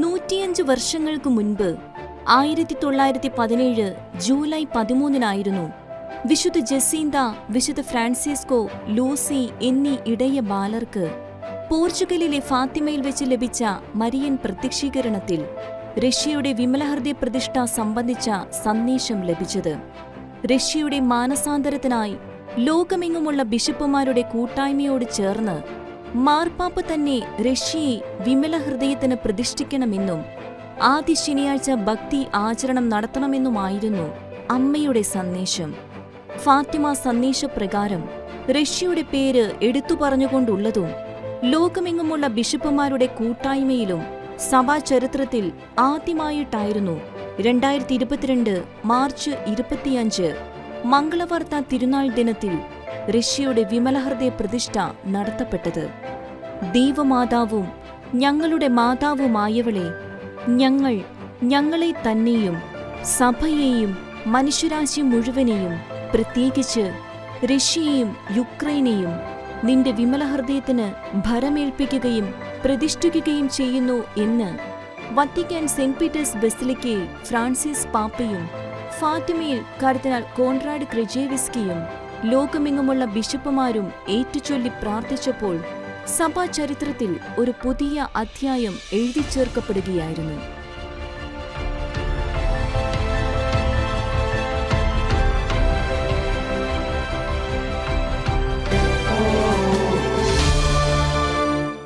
നൂറ്റിയഞ്ച് വർഷങ്ങൾക്ക് മുൻപ് ആയിരത്തി തൊള്ളായിരത്തി പതിനേഴ് ജൂലൈ പതിമൂന്നിനായിരുന്നു വിശുദ്ധ ജസീന്ത വിശുദ്ധ ഫ്രാൻസിസ്കോ ലൂസി എന്നീ ഇടയ ബാലർക്ക് പോർച്ചുഗലിലെ ഫാത്തിമയിൽ വെച്ച് ലഭിച്ച മരിയൻ പ്രത്യക്ഷീകരണത്തിൽ റഷ്യയുടെ വിമലഹൃദയ പ്രതിഷ്ഠ സംബന്ധിച്ച സന്ദേശം ലഭിച്ചത്. റഷ്യയുടെ മാനസാന്തരത്തിനായി ലോകമെങ്ങുമുള്ള ബിഷപ്പുമാരുടെ കൂട്ടായ്മയോട് ചേർന്ന് മാർപ്പാപ്പ തന്നെ റഷ്യയെ വിമലഹൃദയത്തിന് പ്രതിഷ്ഠിക്കണമെന്നും ആദ്യ ശനിയാഴ്ച ഭക്തി ആചരണം നടത്തണമെന്നുമായിരുന്നു അമ്മയുടെ സന്ദേശം. ഫാത്തിമ സന്ദേശപ്രകാരം റഷ്യയുടെ പേര് എടുത്തു പറഞ്ഞുകൊണ്ടുള്ളതും ലോകമെങ്ങുമുള്ള ബിഷപ്പുമാരുടെ കൂട്ടായ്മയിലും സഭാചരിത്രത്തിൽ ആദ്യമായിട്ടായിരുന്നു രണ്ടായിരത്തി ഇരുപത്തിരണ്ട് മാർച്ച് ഇരുപത്തിയഞ്ച് മംഗളവാർത്ത തിരുനാൾ ദിനത്തിൽ റഷ്യയുടെ വിമലഹൃദയ പ്രതിഷ്ഠ നടത്തപ്പെട്ടത്. ദൈവമാതാവും ഞങ്ങളുടെ മാതാവുമായവളെ ഞങ്ങൾ ഞങ്ങളെ തന്നെയും സഭയെയും മനുഷ്യരാശി മുഴുവനെയും പ്രത്യേകിച്ച് റഷ്യയെയും യുക്രൈനെയും നിന്റെ വിമലഹൃദയത്തിന് ഭരമേൽപ്പിക്കുകയും പ്രതിഷ്ഠിക്കുകയും ചെയ്യുന്നു എന്ന് വത്തിക്കാൻ സെന്റ് പീറ്റേഴ്സ് ബസിലിക്കയിൽ ഫ്രാൻസിസ് പാപ്പയും ഫാത്തിമയിൽ കർദിനാൾ കോൺറാഡ് ക്രിജേവിസ്കിയും ലോകമെങ്ങുമുള്ള ബിഷപ്പുമാരും ഏറ്റുചൊല്ലി പ്രാർത്ഥിച്ചപ്പോൾ സഭാചരിത്രത്തിൽ ഒരു പുതിയ അധ്യായം എഴുതിച്ചേർക്കപ്പെടുകയായിരുന്നു.